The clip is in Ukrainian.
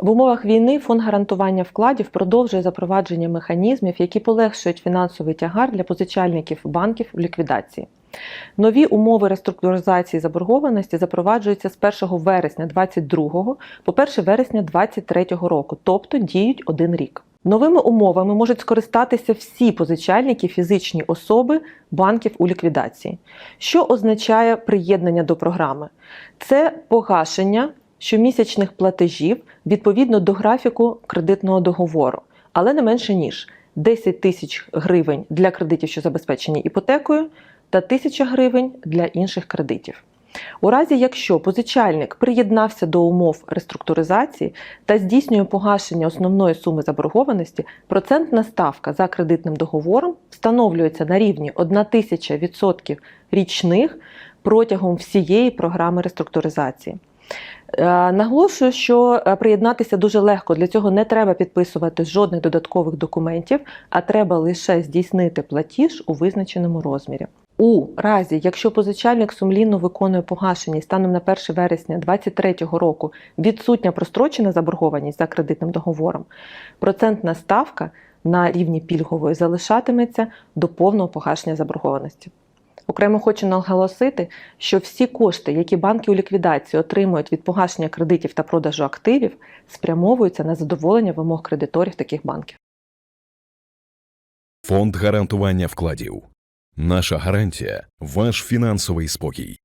В умовах війни фонд гарантування вкладів продовжує запровадження механізмів, які полегшують фінансовий тягар для позичальників банків в ліквідації. Нові умови реструктуризації заборгованості запроваджуються з 1 вересня 2022 по 1 вересня 2023 року, тобто діють один рік. Новими умовами можуть скористатися всі позичальники фізичні особи банків у ліквідації. Що означає приєднання до програми? Це погашення щомісячних платежів відповідно до графіку кредитного договору, але не менше ніж 10 тисяч гривень для кредитів, що забезпечені іпотекою, та 1000 гривень для інших кредитів. У разі, якщо позичальник приєднався до умов реструктуризації та здійснює погашення основної суми заборгованості, процентна ставка за кредитним договором встановлюється на рівні 1000% річних протягом всієї програми реструктуризації. Е, Наголошую, що е, приєднатися дуже легко. Для цього не треба підписувати жодних додаткових документів, а треба лише здійснити платіж у визначеному розмірі. У разі, якщо позичальник сумлінно виконує погашення станом на 1 вересня 2023 року відсутня прострочена заборгованість за кредитним договором, процентна ставка на рівні пільгової залишатиметься до повного погашення заборгованості. Окремо хочу наголосити, що всі кошти, які банки у ліквідації отримують від погашення кредитів та продажу активів, спрямовуються на задоволення вимог кредиторів таких банків. Фонд гарантування вкладів. Наша гарантія ваш фінансовий спокій.